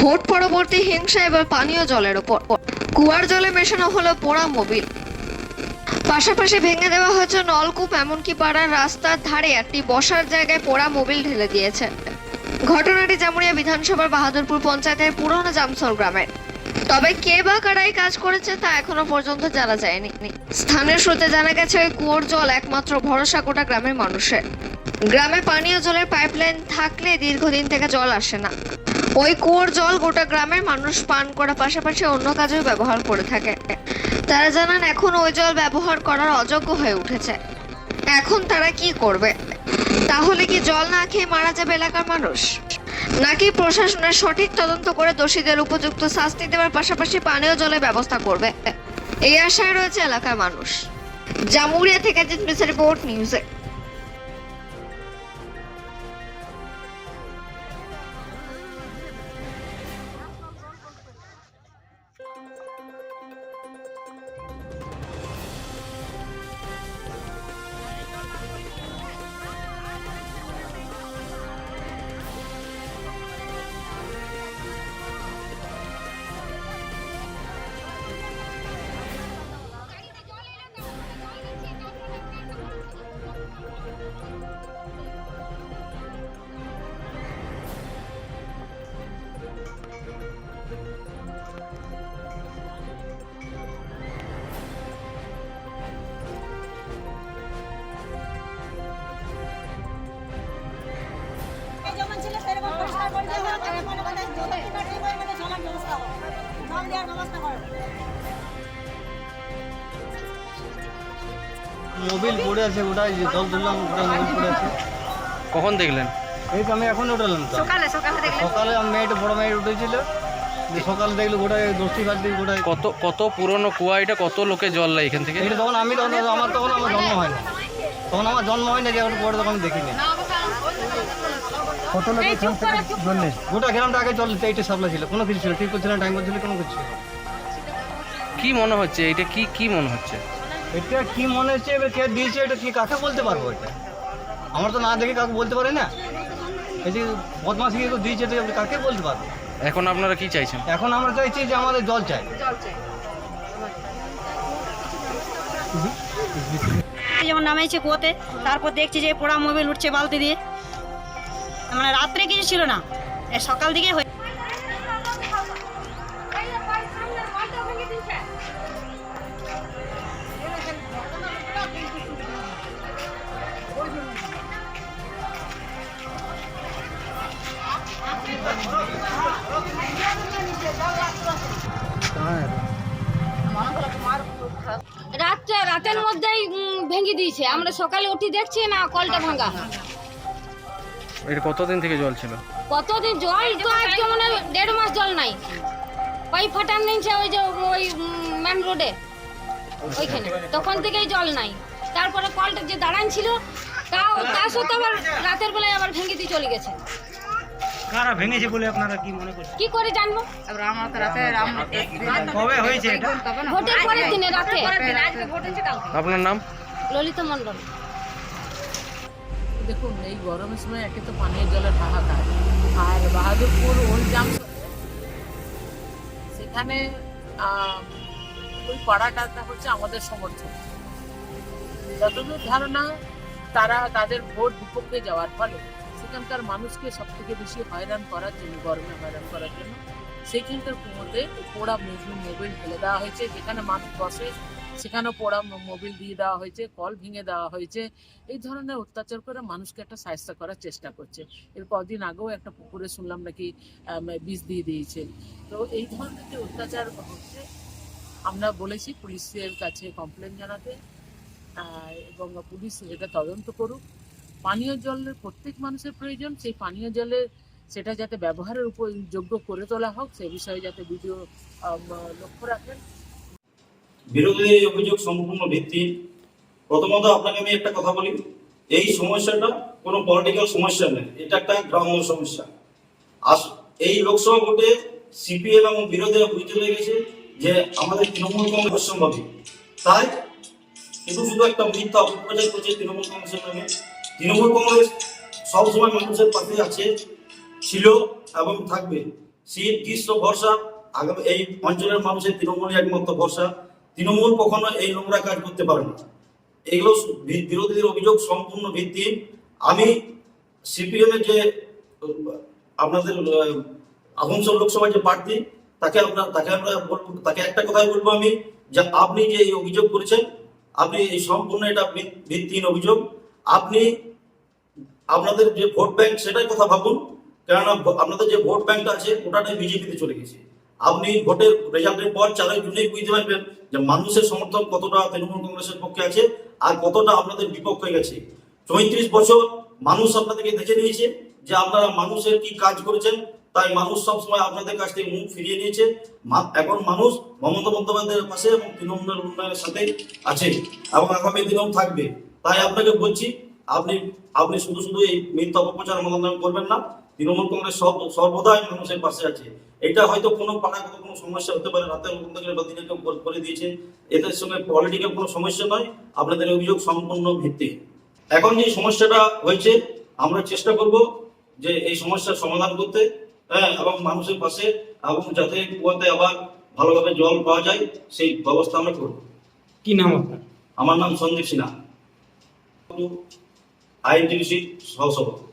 Vote পরবর্তী হিংসা এবার পানীয় জলের ওপর কুয়ার জলে মেশানো হলো পোড়া মোবিল। পাশাপাশি ভেঙে দেওয়া হয়েছে নলকূপ, এমনকি পাড়ার রাস্তার ধারে একটি বসার জায়গায় পোড়া মোবিল ঢেলে দিয়েছে। ঘটনাটি জামুরিয়া বিধানসভার বাহাদুরপুর পঞ্চায়েতের পুরনো জামসর গ্রামের তবে কে বা কারাই কাজ করেছে তা এখনও পর্যন্ত জানা যায়নি। স্থানীয় সূত্রে জানা গেছে কুয়োর জল একমাত্র ভরসা গোটা গ্রামের মানুষের। গ্রামে পানীয় জলের পাইপলাইন থাকলে দীর্ঘদিন থেকে জল আসে না। ওই কুয়োর জল গোটা গ্রামের মানুষ পান করার পাশাপাশি অন্য কাজেও ব্যবহার করে থাকে। তারা জানান, এখন ওই জল ব্যবহার করার অযোগ্য হয়ে উঠেছে। এখন তারা কি করবে? তাহলে কি জল না খেয়ে মারা যাবে এলাকার মানুষ? নাকি প্রশাসনের সঠিক তদন্ত করে দোষীদের উপযুক্ত শাস্তি দেওয়ার পাশাপাশি পানীয় জলের ব্যবস্থা করবে? এই আশায় রয়েছে এলাকার মানুষ। জামুরিয়া থেকে জিনিস রিপোর্ট, নিউজে মোবিল পড়ে আছে ওটাই যে জল তুললাম ওটা মোবিল পড়ে আছে। কখন দেখলেন? এই তো আমি এখন উঠালাম তো। সকালে সকালে সকালে আমি মেয়েটা বড় মেয়ে উঠেছিল। সকালে দেখল গোটায় দশটি বাদ দিয়ে গোটায় কত কত পুরনো কুয়া এটা কত লোকে জল নেয় এখান থেকে? এটা তখন আমি তখন আমার তখন আমার জন্ম হয় না। তখন আমার জন্ম হয় না যে এখন পরে তখন দেখিনি। কত লোক জল গোটা গ্রামটা আগে জল এইটা সাপ্লাই ছিল। কোনো কিছু ছিল ঠিক করছিল টাইম ছিল কোনো কিছু ছিল কি মনে হচ্ছে? এটা কি কি মনে হচ্ছে? এটা কি মনে হচ্ছে? এবার কে দিয়েছে এটা কি কাকে বলতে পারব এটা? আমার তো না দেখে কাউকে বলতে পারে না। এই যে বদমাসি কেউ দিয়েছে এটা কাকে বলতে পারব? এখন আপনারা কি চাইছেন? এখন আমরা চাইছি যে আমাদের জল চাই। যেমন নামাইছে কুয়োতে তারপর দেখছি যে পোড়া মোবিল উঠছে বালতি দিয়ে। মানে রাত্রে কিছু ছিল না। সকাল দিকে হয়ে রাতটা রাতের মধ্যেই ভেঙে দিয়েছে। আমরা সকালে উঠি দেখছি না, কলটা ভাঙা। এটা কতদিন থেকে জল ছিল? কতদিন জল তো আজকে মনে হয় দেড় মাস জল নাই। ওই ফাটান নিয়েছে ওই যে ওই মেন রোডে ওইখানে। তখন থেকেই জল নাই। তারপরে কলটা যে দাঁড়ান ছিল তাও তা সত্ত্বেও আবার রাতের বেলায় আবার ভেঙে দিয়ে চলে গেছে। কারা ভেঙেছে বলে আপনারা কি মনে করছেন? কি করে জানব? কবে হয়েছে এটা? ভোটের পরের দিনে রাতে। আপনার নাম? ললিতা মণ্ডল। দেখুন, এই গরমের সময় একে তো পানীয় জলের হাহাকার। আর বাহাদুরপুর ওল্ড জাম সেখানে ওই পাড়াটা হচ্ছে আমাদের সমর্থন যতদূর ধারণা, তারা তাদের ভোট বিপক্ষে যাওয়ার ফলে সেখানকার মানুষকে সব থেকে বেশি হয়রান করার জন্য, গরমে হয়রান করার জন্য, সেইখানকার কুমোতে পোড়া মোবিল মোবিল ফেলে দেওয়া হয়েছে, যেখানে মানুষ বসে সেখানেও পোড়া মোবিল দিয়ে দেওয়া হয়েছে, কল ভেঙে দেওয়া হয়েছে। এই ধরনের অত্যাচার করে মানুষকে একটা সাহায্য করার চেষ্টা করছে। এর কদিন আগেও একটা পুকুরে শুনলাম নাকি বিষ দিয়ে দিয়েছে। তো এই ধরনের যে অত্যাচার হচ্ছে, আমরা বলেছি পুলিশের কাছে কমপ্লেন জানাতে এবং পুলিশ এটা তদন্ত করুক। পানীয় জলের প্রত্যেক মানুষের প্রয়োজন, সেই পানীয় জলের সেটা যাতে ব্যবহারের উপর যোগ্য করে তোলা হোক, সে বিষয়ে যাতে ভিডিও লক্ষ্য রাখেন। বিরোধীদের এই অভিযোগ সম্পূর্ণ ভিত্তিহীন। প্রথমত আপনাকে আমি একটা কথা বলি, এই সমস্যাটা কোনো পলিটিক্যাল সমস্যা নেই এটা একটা গ্রাম্য সমস্যা। আস, এই লোকসভা ভোটে সিপিএম এবং বিরোধীরা বুঝতে লেগেছে যে আমাদের তৃণমূল কংগ্রেস অসম্ভাবী। তাই শুধু শুধু একটা মিথ্যা অপপ্রচার করছে তৃণমূল কংগ্রেসের নামে। তৃণমূল কংগ্রেস সবসময় মানুষের পাশে আছে, ছিল এবং থাকবে। শীত, গ্রীষ্ম ভরসা আগামী এই অঞ্চলের মানুষের তৃণমূলই একমাত্র ভরসা। তৃণমূল কখনো এই নোংরা কাজ করতে পারে না। এগুলো বিরোধীদের অভিযোগ সম্পূর্ণ ভিত্তি। আমি সিপিএম এর যে, আপনাদের আসানসোল লোকসভার যে প্রার্থী, তাকে আমরা তাকে আমরা বলব, তাকে একটা কথাই বলব আমি, যে আপনি যে এই অভিযোগ করেছেন, আপনি এই সম্পূর্ণ এটা ভিত- ভিত্তিহীন অভিযোগ। আপনি আপনাদের যে ভোট ব্যাংক, সেটাই কথা ভাবুন। কেননা আপনাদের যে ভোট ব্যাংকটা আছে, ওটাটাই বিজেপিতে চলে গেছে। আপনি ভোটের রেজাল্টের পর চারই জুনেই বুঝতে পারবেন যে মানুষের সমর্থন কতটা তৃণমূল কংগ্রেসের পক্ষে আছে আর কতটা আপনাদের বিপক্ষে গেছে। চৌত্রিশ বছর মানুষ আপনাদেরকে দেখে নিয়েছে যে আপনারা মানুষের কি কাজ করেছেন, তাই মানুষ সবসময় আপনাদের কাছ থেকে মুখ ফিরিয়ে নিয়েছে। এখন মানুষ মমতা বন্দ্যোপাধ্যায়ের পাশে এবং তৃণমূলের উন্নয়নের সাথে আছে এবং আগামী দিনেও থাকবে। তাই আপনাকে বলছি, আপনি আপনি শুধু শুধু এই মিথ্যা অপপ্রচার মনোনয়ন করবেন না তৃণমূল কংগ্রেস সর্ব- সর্বদাই মানুষের পাশে আছে। এটা হয়তো কোনো পাড়ায় কোনো সমস্যা হতে পারে রাতের বা দিনে কেউ করে- দিয়েছে। এদের সঙ্গে পলিটিক্যাল কোনো সমস্যা নয় আপনাদের অভিযোগ সম্পূর্ণ ভিত্তি এখন যে সমস্যাটা হয়েছে আমরা চেষ্টা করব যে এই সমস্যার সমাধান করতে হ্যাঁ এবং মানুষের পাশে এবং যাতে কুয়াতে আবার ভালোভাবে জল পাওয়া যায় সেই ব্যবস্থা আমরা করব। কি নাম আপনার? আমার নাম সন্দীপ সিনহা। আইনটিভিসি সহসভাপতি